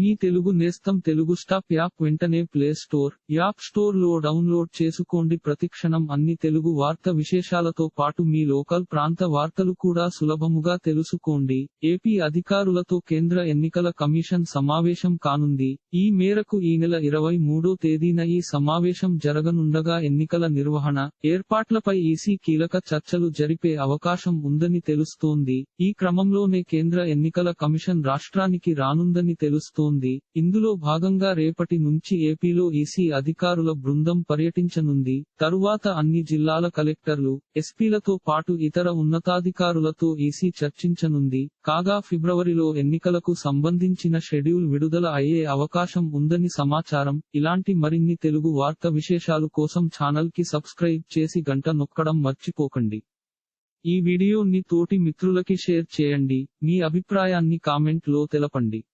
మీ తెలుగు నేస్తం Telugu stop app వెంటనే play store app స్టోర్లో డౌన్లోడ్ చేసుకోండి. ప్రతిక్షణం అన్ని తెలుగు వార్త విశేషాలతో పాటు మీ లోకల్ ప్రాంత వార్తలు కూడా సులభముగా తెలుసుకోండి. ఏపీ అధికారులతో కేంద్ర ఎన్నికల కమిషన్ సమావేశం కానుంది. ఈ మేరకు ఈ నెల ఇరవై మూడో తేదీన ఈ సమావేశం జరగనుండగా ఎన్నికల నిర్వహణ ఏర్పాట్లపై ఈసీ కీలక చర్చలు జరిపే అవకాశం ఉందని తెలుస్తోంది. ఈ క్రమంలోనే కేంద్ర ఎన్నికల కమిషన్ రాష్ట్రానికి రానుందని తెలుస్తోంది. ఇందులో భాగంగా రేపటి నుంచి ఏపీలో ఈసీ అధికారుల బృందం పర్యటించనుంది. తరువాత అన్ని జిల్లాల కలెక్టర్లు ఎస్పీలతో పాటు ఇతర ఉన్నతాధికారులతో ఈసీ చర్చించనుంది. కాగా ఫిబ్రవరిలో ఎన్నికలకు సంబంధించిన షెడ్యూల్ విడుదల అయ్యే అవకాశం ఉందని సమాచారం. ఇలాంటి మరిన్ని తెలుగు వార్త విశేషాలు కోసం ఛానల్కి సబ్స్క్రైబ్ చేసి గంట నొక్కడం మర్చిపోకండి. ఈ వీడియోని తోటి మిత్రులకి షేర్ చేయండి. మీ అభిప్రాయాన్ని కామెంట్లో తెలపండి.